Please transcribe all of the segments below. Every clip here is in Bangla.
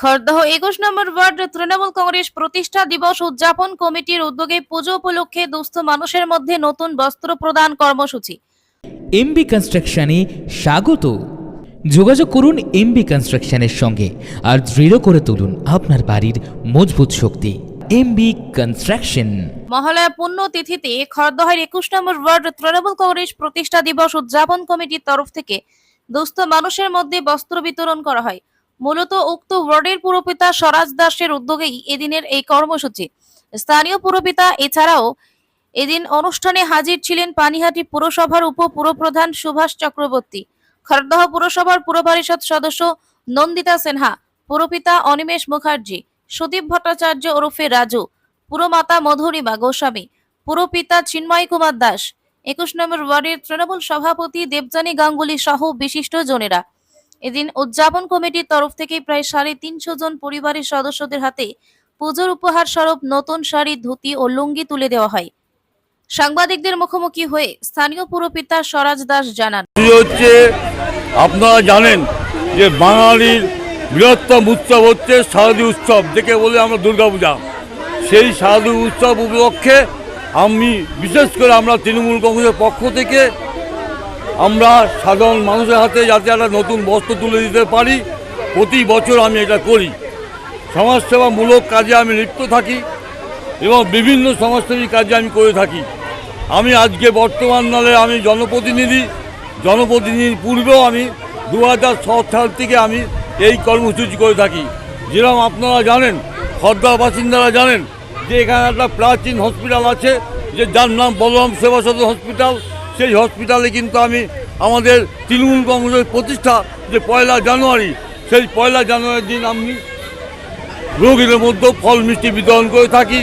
খড়দহ একুশ নম্বর ওয়ার্ড তৃণমূল কংগ্রেস প্রতিষ্ঠা দিবস উদযাপন কমিটির উদ্যোগে পুজো উপলক্ষে দুস্থ মানুষের মধ্যে নতুন বস্ত্র প্রদান কর্মসূচি। এমবি কনস্ট্রাকশনে স্বাগত। যোগাযোগ করুন এমবি কনস্ট্রাকশনের সঙ্গে আর দৃঢ় করে তুলুন আপনার বাড়ির মজবুত শক্তি। MB construction. মহালয়া পুণ্য তিথিতে খড়দহের একুশ নম্বর ওয়ার্ড তৃণমূল কংগ্রেস প্রতিষ্ঠা দিবস উদযাপন কমিটির তরফ থেকে দুস্থ মানুষের মধ্যে বস্ত্র বিতরণ করা হয়। মূলত উক্ত ওয়ার্ডের পুরপিতা স্বরাজ দাসের উদ্যোগেই এদিনের এই কর্মসূচি। স্থানীয় পুরপিতা এছাড়াও এদিন অনুষ্ঠানে হাজির ছিলেন পানিহাটি পুরসভার উপ পুরপ্রধান সুভাষ চক্রবর্তী, খড়দহ পুরসভার পুর পরিষদ সদস্য নন্দিতা সিনহা, পুরপিতা অনিমেষ মুখার্জি, সুদীপ ভট্টাচার্য ওরফে রাজু, পুরমাতা মধুরিমা গোস্বামী, পুরপিতা চিন্ময় কুমার দাস, একুশ নম্বর ওয়ার্ডের তৃণমূল সভাপতি দেবজানী গাঙ্গুলি সহ বিশিষ্ট জনেরা। এদিন উদযাপন কমিটির তরফ থেকে প্রায় সাড়ে তিনশো জন পরিবারের সদস্যদের হাতে পুজোর উপহার স্বরূপ নতুন শাড়ি, ধুতি ও লুঙ্গি তুলে দেওয়া হয়। সাংবাদিকদের মুখোমুখি হয়ে স্থানীয় পুরপিতা স্বরাজ দাস জানান হচ্ছে আপনারা জানেন যে বাঙালির বৃহত্তম উৎসব হচ্ছে শারদীয় উৎসব, দেখে বলে আমরা দুর্গাপূজা। সেই শারদীয় উৎসব উপলক্ষে আমি, বিশেষ করে আমরা তৃণমূল কংগ্রেসের পক্ষ থেকে আমরা সাধারণ মানুষের হাতে যাতে একটা নতুন বস্ত্র তুলে দিতে পারি, প্রতি বছর আমি এটা করি। সমাজসেবামূলক কাজে আমি লিপ্ত থাকি এবং বিভিন্ন সমাজসেবী কাজে আমি করে থাকি। আমি আজকে বর্তমান নালে আমি জনপ্রতিনিধি। জনপ্রতিনিধির পূর্বেও আমি দু হাজার সাল থেকে আমি এই কর্মসূচি করে থাকি। যেরকম আপনারা জানেন খদ্দার বাসিন্দারা জানেন যে এখানে একটা প্রাচীন হসপিটাল আছে, যে যার নাম বলরাম সেবা সদন হসপিটাল। সেই হসপিটালে কিন্তু আমি আমাদের তৃণমূল কংগ্রেসের প্রতিষ্ঠা যে পয়লা জানুয়ারি, সেই পয়লা জানুয়ারির দিন আমি রোগীদের মধ্যে ফল মিষ্টি বিতরণ করে থাকি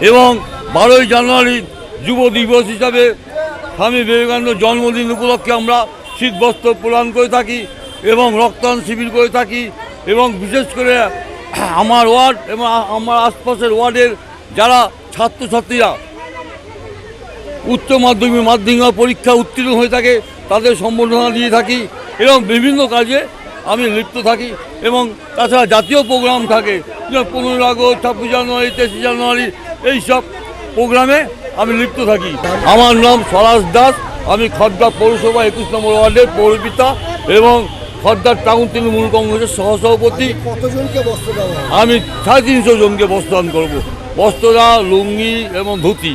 এবং বারোই জানুয়ারি যুব দিবস হিসাবে স্বামী বিবেকানন্দ জন্মদিন উপলক্ষে আমরা শীতবস্ত্র প্রদান করে থাকি এবং রক্তদান শিবির করে থাকি এবং বিশেষ করে আমার ওয়ার্ড এবং আমার আশপাশের ওয়ার্ডের যারা ছাত্রছাত্রীরা উচ্চ মাধ্যমিক মাধ্যমিক পরীক্ষা উত্তীর্ণ হয়ে থাকে, তাদের সম্বর্ধনা দিয়ে থাকি এবং বিভিন্ন কাজে আমি লিপ্ত থাকি এবং তাছাড়া জাতীয় প্রোগ্রাম থাকে পনেরো আগস্ট, ছাব্বিশ জানুয়ারি, তেইশে জানুয়ারি, এইসব প্রোগ্রামে আমি লিপ্ত থাকি। আমার নাম স্বরাজ দাস, আমি খদ্দার পৌরসভা একুশ নম্বর ওয়ার্ডের পৌরপিতা এবং খদ্দার টাউন তৃণমূল কংগ্রেসের সহসভাপতি। আমি সাড়ে তিনশো জনকে বস্ত্রদান করব। বস্ত্রদা লুঙ্গি এবং ধুতি।